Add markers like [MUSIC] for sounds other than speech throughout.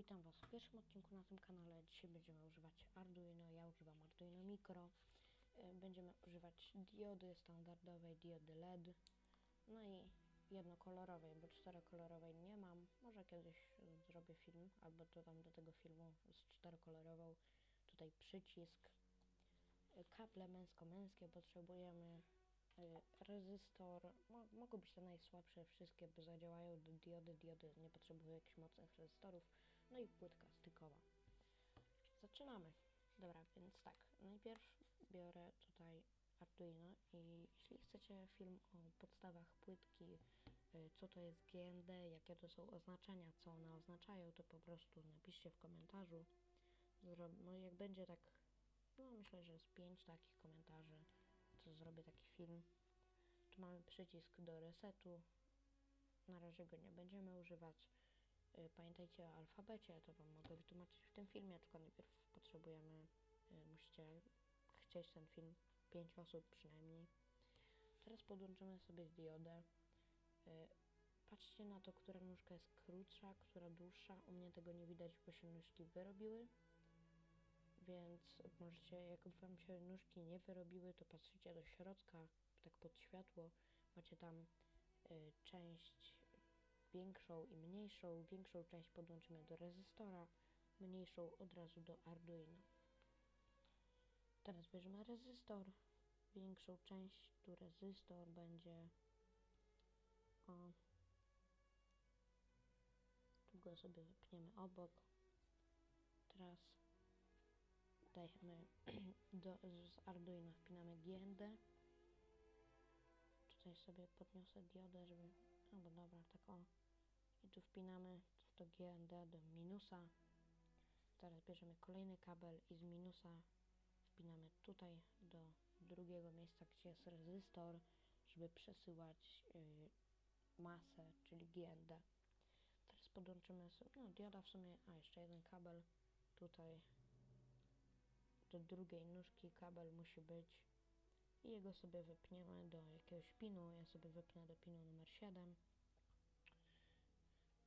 witam Was w pierwszym odcinku na tym kanale. Dzisiaj będziemy używać Arduino, ja używam Arduino Micro. E, Będziemy używać diody standardowej, diody LED, no i jednokolorowej, bo czterokolorowej nie mam. Może kiedyś zrobię film, albo dodam do tego filmu z czterokolorową. Tutaj przycisk, e, kable męsko-męskie potrzebujemy, e, rezystor, mo mogą być te najsłabsze wszystkie, bo zadziałają diody, diody nie potrzebują jakichś mocnych rezystorów, no i płytka stykowa. Zaczynamy. Dobra, więc tak, najpierw biorę tutaj Arduino i jeśli chcecie film o podstawach płytki, y, co to jest GND, jakie to są oznaczenia, co one oznaczają, to po prostu napiszcie w komentarzu. No jak będzie tak, no myślę, że z pięć takich komentarzy, to zrobię taki film. Tu mamy przycisk do resetu. Na razie go nie będziemy używać. Y, Pamiętajcie o alfabecie, to Wam mogę wytłumaczyć w tym filmie, tylko najpierw potrzebujemy, y, musicie chcieć ten film, 5 osób przynajmniej. Teraz podłączymy sobie diodę. Y, Patrzcie na to, która nóżka jest krótsza, która dłuższa. U mnie tego nie widać, bo się nóżki wyrobiły. Więc możecie, jak Wam się nóżki nie wyrobiły, to patrzycie do środka, tak pod światło. Macie tam część większą i mniejszą. Większą część podłączymy do rezystora, mniejszą od razu do Arduino. Teraz bierzemy rezystor. Większą część tu rezystor będzie o tu go sobie wypniemy obok. Teraz dajemy [CLEARS THROAT] do, z Arduino wpinamy GND. Tutaj sobie podniosę diodę, żeby. No bo dobra, tak o. I tu wpinamy to GND do minusa. Teraz bierzemy kolejny kabel i z minusa wpinamy tutaj do drugiego miejsca, gdzie jest rezystor, żeby przesyłać yy, masę, czyli GND. Teraz podłączymy sobie, no dioda w sumie, a jeszcze jeden kabel tutaj do drugiej nóżki kabel musi być i jego sobie wypniemy do jakiegoś pinu, ja sobie wypnę do pinu numer 7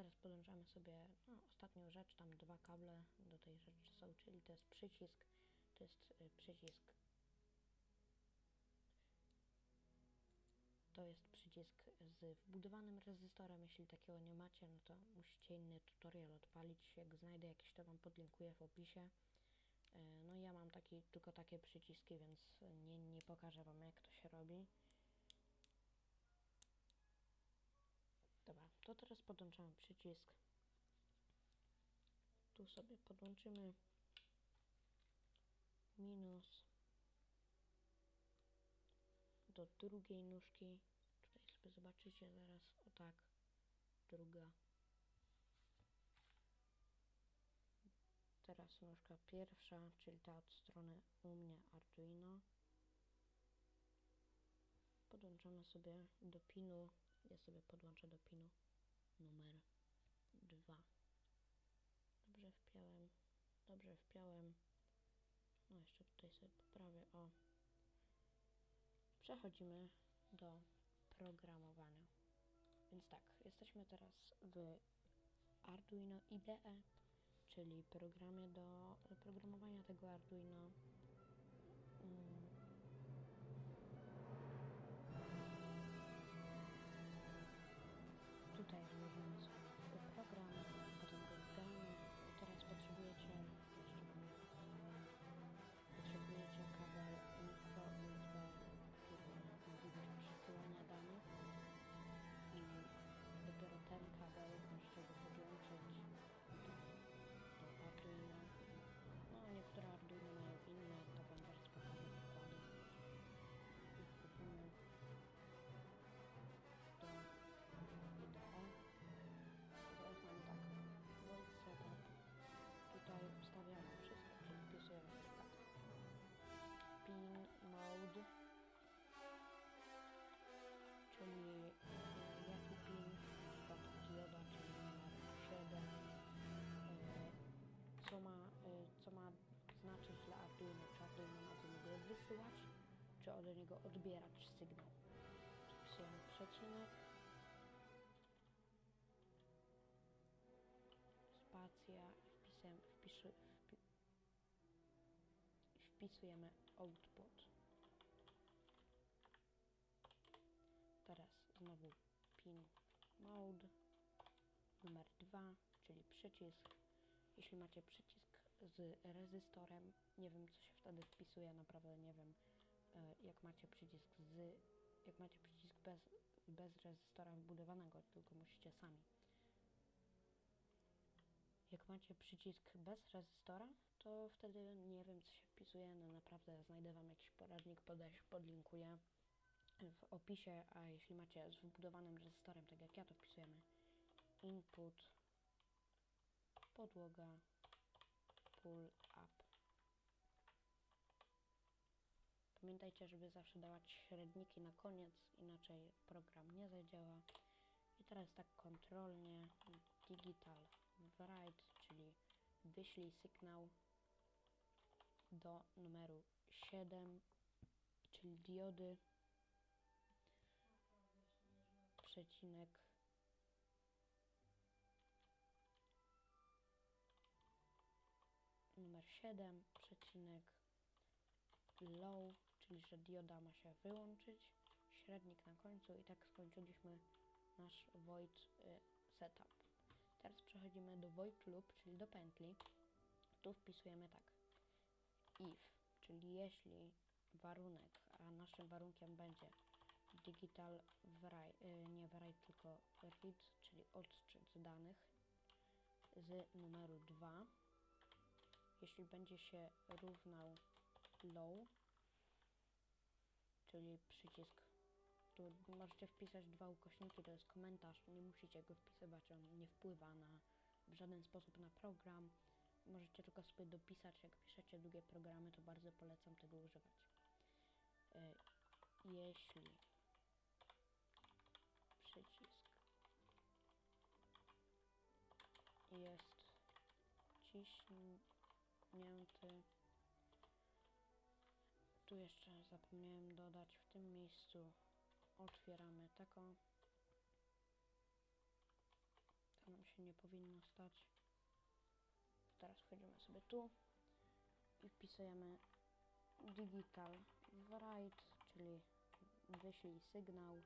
teraz podłączamy sobie no, ostatnią rzecz, tam dwa kable do tej rzeczy są, czyli to jest przycisk to jest y, przycisk to jest przycisk z wbudowanym rezystorem. Jeśli takiego nie macie, no to musicie inny tutorial odpalić. Jak znajdę jakiś, to Wam podlinkuję w opisie. E, No ja mam taki, tylko takie przyciski, więc nie, nie pokażę Wam jak to się robi. Dobra, to teraz podłączamy przycisk. Tu sobie podłączymy minus do drugiej nóżki. Tutaj sobie zobaczycie zaraz, o tak, druga. Teraz nóżka pierwsza, czyli ta od strony u mnie Arduino. Podłączamy sobie do pinu, ja sobie podłączę do pinu numer 2. Dobrze wpiąłem, dobrze wpiąłem. No jeszcze tutaj sobie poprawię, o. Przechodzimy do programowania. Więc tak, jesteśmy teraz w Arduino IDE, czyli programie do programowania tego Arduino. Mm. Tutaj możemy sobie wysyłać, czy od niego odbierać sygnał. Wpisujemy przecinek, spacja i wpisujemy, wpi, wpisujemy output. Teraz znowu pin mode numer 2, czyli przycisk. Jeśli macie przycisk z rezystorem, nie wiem co się wtedy wpisuje, naprawdę nie wiem. e, Jak macie przycisk z, jak macie przycisk bez, bez rezystora wbudowanego, tylko musicie sami. Jak macie przycisk bez rezystora, to wtedy nie wiem co się wpisuje, no naprawdę znajdę wam jakiś poradnik, podeś, podlinkuję w opisie, a jeśli macie z wbudowanym rezystorem, tak jak ja, to wpisujemy input, podłoga, pull up. Pamiętajcie, żeby zawsze dawać średniki na koniec, inaczej program nie zadziała. I teraz tak kontrolnie digital write, czyli wyślij sygnał do numeru 7, czyli diody przecinek 7 przecinek low, czyli że dioda ma się wyłączyć, średnik na końcu i tak skończyliśmy nasz void y, setup. Teraz przechodzimy do void loop, czyli do pętli. Tu wpisujemy tak if, czyli jeśli warunek, a naszym warunkiem będzie digital write, y, nie write, tylko read, czyli odczyt danych z numeru 2 jeśli będzie się równał low, czyli przycisk, tu możecie wpisać dwa ukośniki, to jest komentarz, nie musicie go wpisywać, on nie wpływa na, w żaden sposób na program. Możecie tylko sobie dopisać, jak piszecie długie programy, to bardzo polecam tego używać. E, Jeśli przycisk jest ciśnięty. Tu jeszcze zapomniałem dodać w tym miejscu. Otwieramy taką. To nam się nie powinno stać. Teraz wchodzimy sobie tu i wpisujemy digital write, czyli wyślij sygnał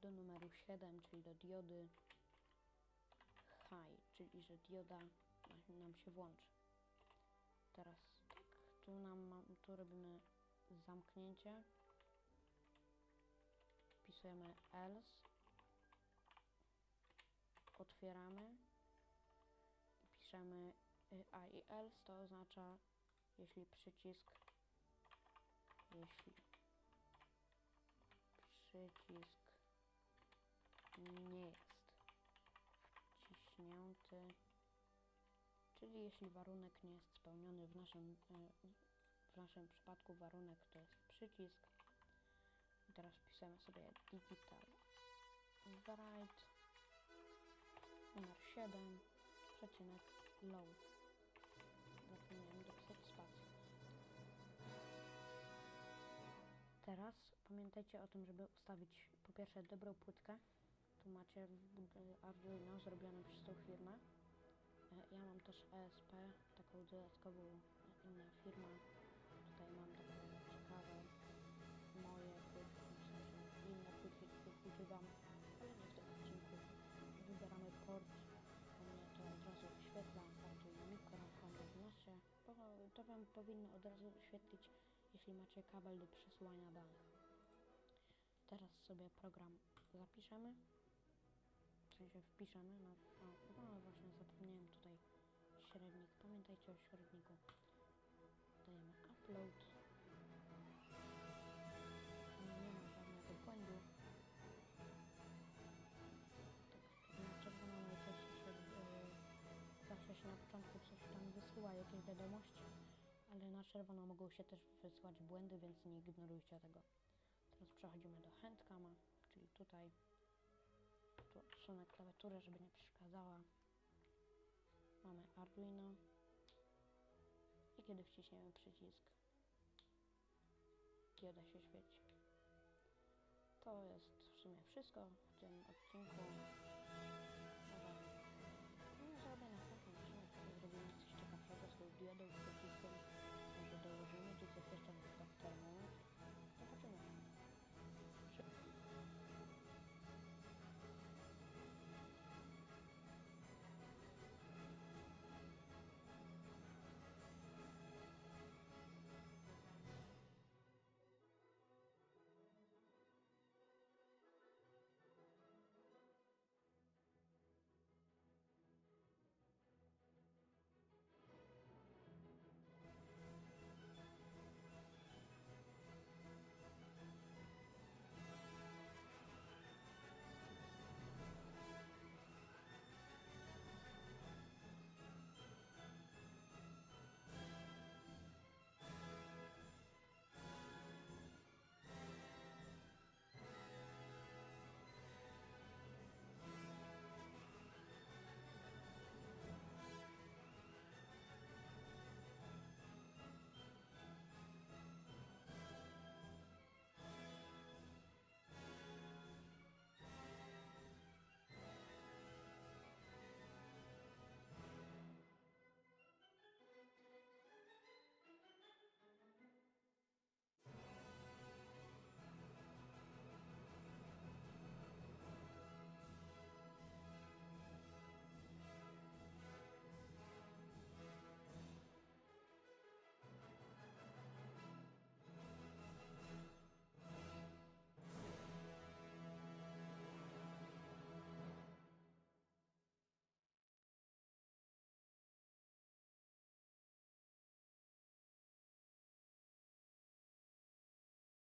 do numeru 7, czyli do diody high, czyli że dioda na- nam się włączy. Tu nam tu robimy zamknięcie. Wpisujemy else. Otwieramy. I piszemy y, a i else to oznacza jeśli przycisk jeśli przycisk nie jest wciśnięty Czyli jeśli warunek nie jest spełniony w naszym, e, w naszym przypadku warunek to jest przycisk. I teraz wpisujemy sobie digital write numer 7 przecinek low. Zapomniałem dopisać spację. Teraz pamiętajcie o tym, żeby ustawić po pierwsze dobrą płytkę. Tu macie Arduino zrobione przez tą firmę. E, Ja mam też ESP, taką dodatkową e, inna firma. Tutaj mam takie ciekawe moje płytki, w sensie inne płytki, których używam, ale nie w tym odcinku. Wybieramy port, u mnie to od razu wyświetla, Commodore 12. Po- To Wam powinno od razu wyświetlić, jeśli macie kabel do przesyłania danych. Teraz sobie program zapiszemy sensie wpiszemy, no, no, no właśnie zapomniałem tutaj średnik, pamiętajcie o średniku. Dajemy upload. Nie ma żadnego błędu. Tak, na czerwono najczęściej się, yy, zawsze się na początku coś tam wysyła, jakieś wiadomości, ale na czerwono mogą się też wysyłać błędy, więc nie ignorujcie tego. Teraz przechodzimy do tutaj tu odsunę klawiaturę, żeby nie przeszkadzała. Mamy Arduino. I kiedy wciśniemy przycisk, dioda się świeci. To jest w sumie wszystko w tym odcinku.